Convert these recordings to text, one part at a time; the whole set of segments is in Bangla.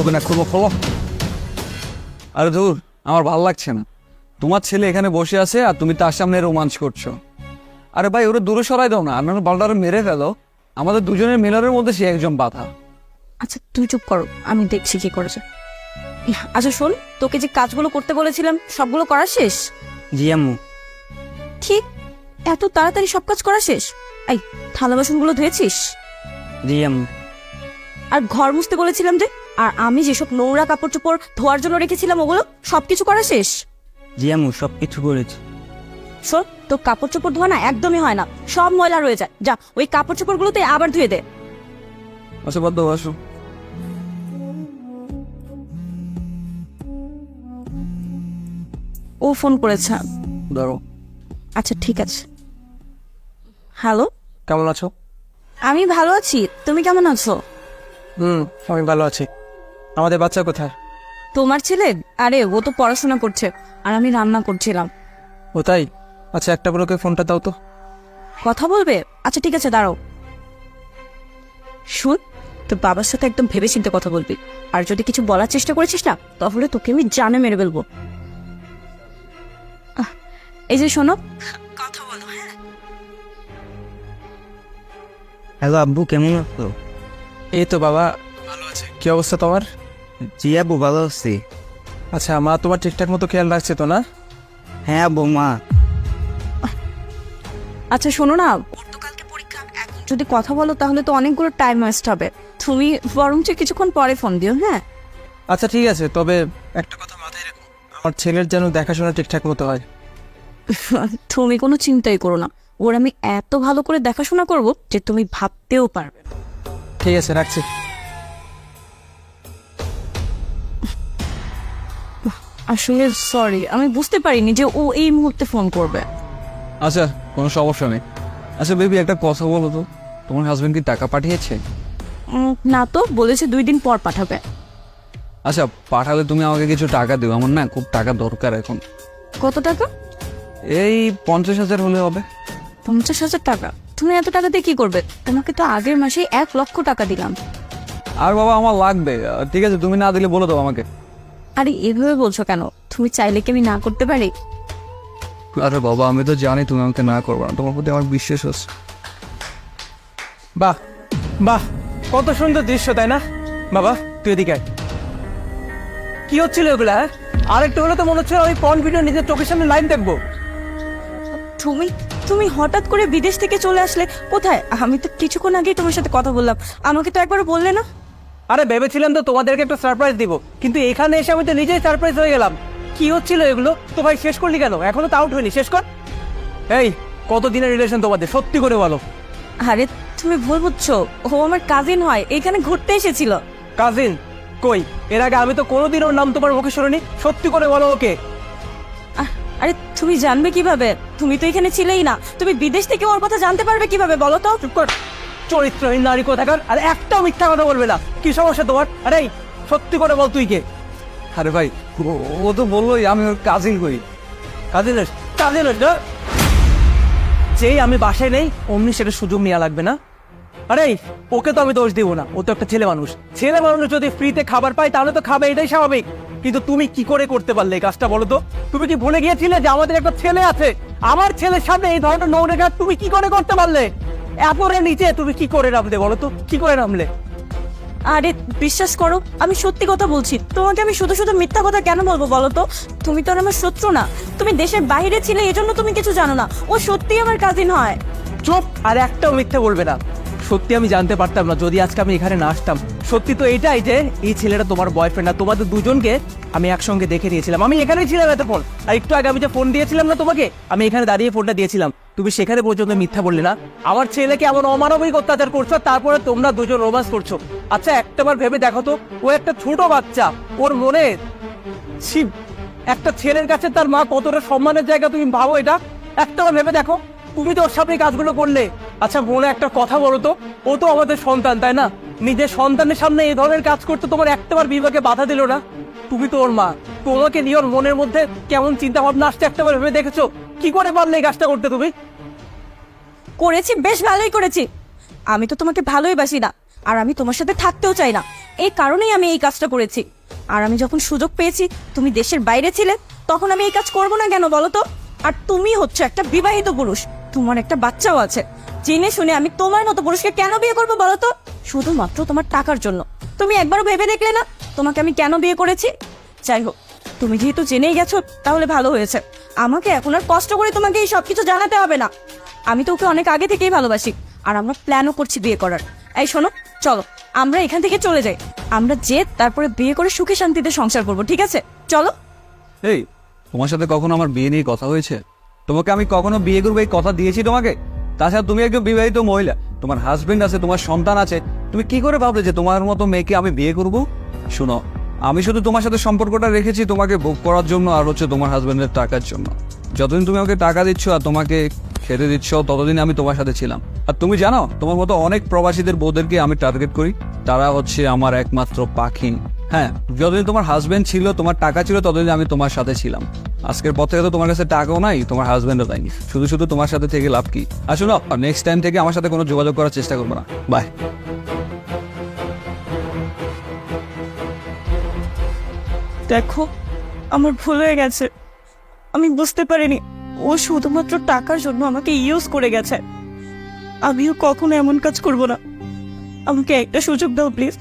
হবে না খোলো খোলো। আরে ধুর আমার ভালো লাগছে না। তোমার ছেলে এখানে বসে আছে আর তুমি তার সামনে রোমাঞ্চ করছ। আরে ভাই ওরা দূরে সরাই দাও না নাহলে বালটারে মেরে ফেলো। আমাদের দুজনের মিলনের মধ্যে সে একজন বাধা। আচ্ছা তুই চুপ করো আমি দেখছি কি করেছে। আচ্ছা শোন তোকে যে কাজগুলো করতে বলেছিলাম সবগুলো করা শেষ? জি আম্মু। ঠিক এত তাড়াতাড়ি সব কাজ করা শেষ? এই থালা বাসনগুলো ধুয়েছিস? জি আম্মু। আর ঘর মুছতে বলেছিলাম যে আর আমি যেসব নোংরা কাপড় চোপড় ধোয়ার জন্য রেখেছিলাম ওগুলো সবকিছু করা শেষ। জি আম্মু সব কিছু করেছি। শোন তোর কাপড় চোপড় ধোয়া না একদমই হয় না সব ময়লা রয়ে যায়। যা ওই কাপড় চোপড়গুলোতে আবার ধুয়ে দে। আচ্ছা বাদ দাও আসো। ও ফোন করেছে। ধরো আচ্ছা ঠিক আছে। হ্যালো? কেমন আছো? আমি ভালো আছি তুমি কেমন আছো? হুম আমি ভালো আছি। আমাদের বাচ্চা কোথায়? তোমার ছেলে? আরে ও তো পড়াশোনা করছে আর আমি রান্না করছিলাম। ও তাই? আচ্ছা একটা বলোকে ফোনটা দাও তো। কথা বলবে? আচ্ছা ঠিক আছে দাঁড়াও। শুন তোর বাবার সাথে একদম ভেবে চিন্তে কথা বলবি। আর যদি কিছু বলার চেষ্টা করেছিস না তাহলে তোকে আমি জানে মেরে ফেলব। আহ, এই যে শোনো। কথা বলো হ্যাঁ হ্যালো আব্বু কেমন আছো? এই তো বাবা। ভালো আছে কি অবস্থা তোমার? জি আব্বু ভালো আছি। আচ্ছা মা তোমার ঠিকঠাক মতো খেয়াল রাখছে তো না? হ্যাঁ আব্বু মা। আচ্ছা শোনো না ওর পরীক্ষা এখন যদি কথা বলো তাহলে তো অনেকগুলো টাইম ওয়েস্ট হবে। তুমি বরঞ্চ কিছুক্ষণ পরে ফোন দিও হ্যাঁ? আচ্ছা ঠিক আছে তবে একটা কথা মাথায় রাখো। আমার ছেলের যেন দেখাশোনা ঠিকঠাক মতো হয়। তুমি কোনো চিন্তাই করো না। ওর আমি এত ভালো করে দেখাশোনা করব যে তুমি ভাবতেও পারবে না। ঠিক আছে রাখছি। আসলে সরি আমি বুঝতে পারিনি যে ও এই মুহূর্তে ফোন করবে। আচ্ছা কোনো সমস্যা নেই। আচ্ছা বেবি একটা কথা বলো তো। তোমার হাজবেন্ড কি টাকা পাঠিয়েছে? না তো বলেছে দুই দিন পর পাঠাবে। আচ্ছা পাঠালে তুমি আমাকে কিছু টাকা দিও। আমার না খুব টাকা দরকার এখন। কত টাকা? এই পঞ্চাশ হাজার হলে হবে। পঞ্চাশ হাজার টাকা? তুমি এত টাকা দিয়ে কি করবে? তোমাকে তো আগের মাসে এক লক্ষ টাকা দিলাম। আর বাবা আমার লাগবে। ঠিক আছে তুমি না দিলে বলে দাও আমাকে। আরে এভাবে বলছো কেন? তুমি চাইলে কি আমি না করতে পারি? আরে বাবা আমি তো জানি তুমি আমাকে না করব না। তোমার প্রতি আমার বিশ্বাস আছে। বাহ বাহ কত সুন্দর দৃশ্য তাই না? বাবা তুই এদিকে আয়। কি হচ্ছিল ওগুলা হ্যাঁ? আরেকটু হলে তো মনে হচ্ছে ওই পন ভিডিও নিজের চোখের সামনে লাইন দেখব। তুমি তুমি হঠাৎ করে বিদেশ থেকে চলে আসলে কোথায়? আমি তো কিছুক্ষণ আগেই তোমার সাথে কথা বললাম। আমাকে তো একবার বললে না? আরে ভেবেছিলাম তো তোমাদেরকে একটা সারপ্রাইজ দিব কিন্তু এখানে এসে আমি তো নিজেই সারপ্রাইজ হয়ে গেলাম। কি হচ্ছিল এগুলো? তো ভাই শেষ করলি কেন? এখনও তো আউট হয়নি শেষ কর। এই কত দিনের রিলেশন তোমাদের? সত্যি করে বলো। আরে তুমি ভুল বুঝছ। ও আমার কাজিন হয় এখানে ঘুরতে এসেছিল। কাজিন কই? এর আগে আমি তো কোনোদিন ওর নাম তোমার মুখে শুনিনি। সত্যি করে বলো ওকে। আরে তুমি জানবে কীভাবে? তুমি তো এখানে ছিলেই না। তুমি বিদেশ থেকে ওর কথা জানতে পারবে কীভাবে বলো তো? চুপ কর। চরিত্রহীন নারী কোথাকার? আর একটাও মিথ্যা কথা বলবে না। কি সমস্যা তোমার? আরে সত্যি করে বল তুই কে? আরে ভাই ও- ও তো বললোই আমি ওর কাজিন করি কাজিনের কাজিনের না? যেই আমি বাসায় নেই অমনি সেটা সুযোগ নেওয়া লাগবে না। আরে ওকে তো আমি দোষ দিব না। ও তো একটা ছেলে মানুষ। ছেলে মানুষ যদি ফ্রিতে খাবার পায় তাহলে তো খাবে এটাই স্বাভাবিক। কিন্তু তুমি কি করে করতে পারলে এই কাজটা বলো তো? তুমি কি ভুলে গিয়েছিলে যে আমাদের একটা ছেলে আছে? আমার ছেলের সামনে এই ধরনের নোংরা কাজ তুমি কি করে করতে পারলে? এপরে নিচে তুমি কি করে নামলে বলো তো? কি করে নামলে? আরে বিশ্বাস করো আমি সত্যি কথা বলছি। তোমাকে আমি শুধু শুধু মিথ্যা কথা কেন বলব বলো তো? তুমি তো আর আমার শত্রু না। তুমি দেশের বাইরে ছিলে এজন্য তুমি কিছু জানো না। ও সত্যি আমার কাজিন হয়। চুপ আর একটাও মিথ্যে বলবে না। সত্যি আমি জানতে পারতাম না যদি আজকে আমি এখানে না আসতাম। সত্যি তো এটাই যে, এই ছেলেটা তোমার বয়ফ্রেন্ড না, তোমাদের দুজনকে আমি একসঙ্গে দেখে দিয়েছিলাম আমি এখানেই ছিলাম এতক্ষণ। আর একটু আগে আমি যে ফোন দিয়েছিলাম না তোমাকে, আমি এখানে দাঁড়িয়ে ফোনটা দিয়েছিলাম। তুমি সেখানে পর্যন্ত মিথ্যা বললে না। আমার ছেলেকে এমন অমানবিক অত্যাচার করছ তারপরে তোমরা দুজন রোমান্স করছ। আচ্ছা একটাবার ভেবে দেখো তো, ও একটা ছোট বাচ্চা, ওর মনে ছি একটা ছেলের কাছে তার মা কতটা সম্মানের জায়গা তুমি ভাবো এটা? একটাবার ভেবে দেখো, তুমি তো ওর সামনে কাজগুলো করলে। আচ্ছা মনে একটা কথা বলো তো। ও তো আমাদের সন্তান, তাই না? নিজের সন্তানের সামনে এই ধরনের কাজ করতে তোমার একটাবার বিভাগে বাধা দিল না? তুমি তো ওর মা। তোমাকে নিয়ে ওর মনের মধ্যে কেমন চিন্তা ভাবনা আসছে একটাবার ভেবে দেখেছ? কি করে পারলে এই কাজটা করতে তুমি? করেছি, বেশ ভালোই করেছি। আমি তো তোমাকে ভালোই বাসি না, আর আমি তোমার সাথে থাকতেও চাই না। এই কারণেই আমি এই কাজটা করেছি। আর আমি যখন সুযোগ পেয়েছি, তুমি দেশের বাইরে ছিলে, তখন আমি এই কাজ করব না কেন বলো তো? আর তুমি হচ্ছে একটা বিবাহিত পুরুষ। তোমার একটা বাচ্চাও আছে। জেনে শুনে আমি তোমার মতো পুরুষকে কেন বিয়ে করব বলো তো? শুধুমাত্র তোমার টাকার জন্য। তুমি একবারও ভেবে দেখলে না তোমাকে আমি কেন বিয়ে করেছি? যাই হোক, তুমি যেহেতু জেনেই গেছো, তাহলে ভালো হয়েছে। আমাকে এখন আর কষ্ট করে তোমাকে এই সব কিছু জানাতে হবে না। আমি তো ওকে অনেক আগে থেকেই ভালোবাসি, আর আমরা প্ল্যানও করছি বিয়ে করার। এই শোনো, চলো, আমরা এখান থেকে চলে যাই। আমরা যে তারপরে বিয়ে করে সুখে শান্তিতে সংসার করব, ঠিক আছে? চলো। এই, তোমার সাথে কখনো আমার বিয়ে নিয়ে কথা হয়েছে? তোমাকে আমি কখনো বিয়ে করব এই কথা দিয়েছি তোমাকে? তাছাড়া তুমি একজন বিবাহিত মহিলা, তোমার হাজবেন্ড আছে, তোমার সন্তান আছে, তুমি কি করে ভাবলে যে তোমার মতো মেয়েকে আমি বিয়ে করব? শুনো, আমি শুধু তোমার সাথে সম্পর্কটা রেখেছি তোমাকে বুক করার জন্য আর হচ্ছে তোমার হাজবেন্ডের টাকার জন্য। যতদিন তুমি আমাকে টাকা দিচ্ছ আর তোমাকে খেতে দিচ্ছ, ততদিন আমি তোমার সাথে ছিলাম। আর তুমি জানো, তোমার মতো অনেক প্রবাসীদের বউদেরকে আমি টার্গেট করি, তারা হচ্ছে আমার একমাত্র পাখি হ্যাঁ যতদিন তোমার হাজবেন্ড ছিল, তোমার টাকা ছিল, ততদিন আমি তোমার সাথে ছিলাম। আজকের পর থেকে তো তোমার কাছে টাকাও নাই, তোমার হাজবেন্ডও দেয়নি। শুধু শুধু তোমার সাথে থেকে লাভ কি? আসলে নেক্সট টাইম থেকে আমার সাথে কোনো যোগাযোগ করার চেষ্টা করব না। বাই দেখো, আমার ভুল হয়ে গেছে। আমি বুঝতে পারিনি, ও শুধুমাত্র টাকার জন্য আমাকে ইউজ করে গেছে। আমিও কখনো এমন কাজ করব না। আমাকে একটা সুযোগ দাও প্লিজ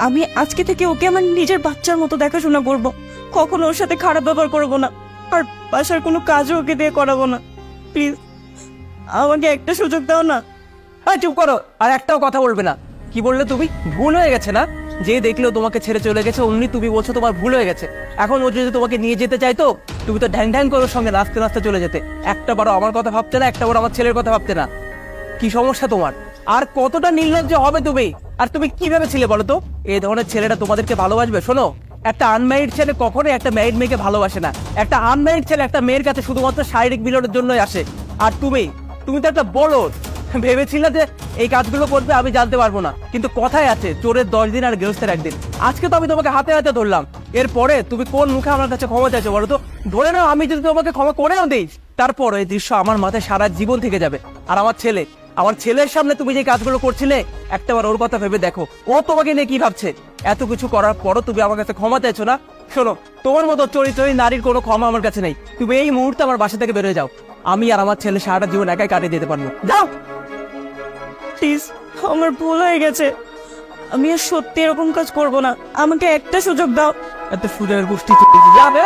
আমি আজকে থেকে ওকে আমার নিজের বাচ্চার মতো দেখাশোনা করব। কখনো ওর সাথে খারাপ ব্যবহার করব না। আর বাসার কোনো কাজও ওকে দিয়ে করাবো না। প্লিজ, আমাকে একটা সুযোগ দাও না। আর চুপ করো। আর একটাও কথা বলবে না। কি বললে তুমি? ভুল হয়ে গেছে না? যে দেখলেও তোমাকে ছেড়ে চলে গেছে, অমনি তুমি বলছো তোমার ভুল হয়ে গেছে। এখন ও যদি তোমাকে নিয়ে যেতে চাইতো, তুমি তো ঢ্যাং ঢ্যাং করে সঙ্গে নাচতে নাচতে চলে যেতে। একটা বারো আমার কথা ভাবতে না, একটা বারো আমার ছেলের কথা ভাবতে না। কি সমস্যা তোমার? আর কতটা নির্লজ্জ হবে তুমি? আর তুমি কি ভেবেছিলে বলো তো? এই ধরনের ছেলেটা তোমাদেরকে ভালোবাসবে? শোনো, একটা আনম্যারিড ছেলে কখনোই একটা ম্যারিড মেয়েকে ভালোবাসে না। একটা আনম্যারিড ছেলে একটা মেয়ের কাছে শুধুমাত্র শারীরিক মিলনের জন্যই আসে। আর তুমি তুমি তো একটা বলো ভেবেছিলে যে এই কাজগুলো করবে আমি জানতে পারব না। কিন্তু কথায় আছে, চোরের দশ দিন আর গৃহস্থের একদিন। আজকে তো আমি তোমাকে হাতে হাতে ধরলাম। এরপরে তুমি কোন মুখে আমার কাছে ক্ষমা চাইছো বলো তো? ধরে নাও, আমি যদি তোমাকে ক্ষমা করেও দিই, তারপর এই দৃশ্য আমার মাথায় সারা জীবন থেকে যাবে। আর আমার ছেলে, আমার ছেলের সামনে তুমি যে কাজগুলো করছিলে একটাবার ওর কথা ভেবে দেখো। ও তোমাকে নিয়ে কি ভাবছে? এত কিছু করার পরও তুমি আমার কাছে ক্ষমা চাইছো না? শোনো তোমার মতো চরিত্রহীন নারীর কোনো ক্ষমা আমার কাছে নেই। তুমি এই মুহূর্তে আমার বাসা থেকে বেরোয় যাও। আমি আর আমার ছেলে সারাটা জীবন একাই কাটিয়ে দিতে পারব। যাও! প্লিজ আমার ভুল হয়ে গেছে। আমি আর সত্যি এরকম কাজ করব না। আমাকে একটা সুযোগ দাও। এত সুযোগের গোষ্ঠী যাবে।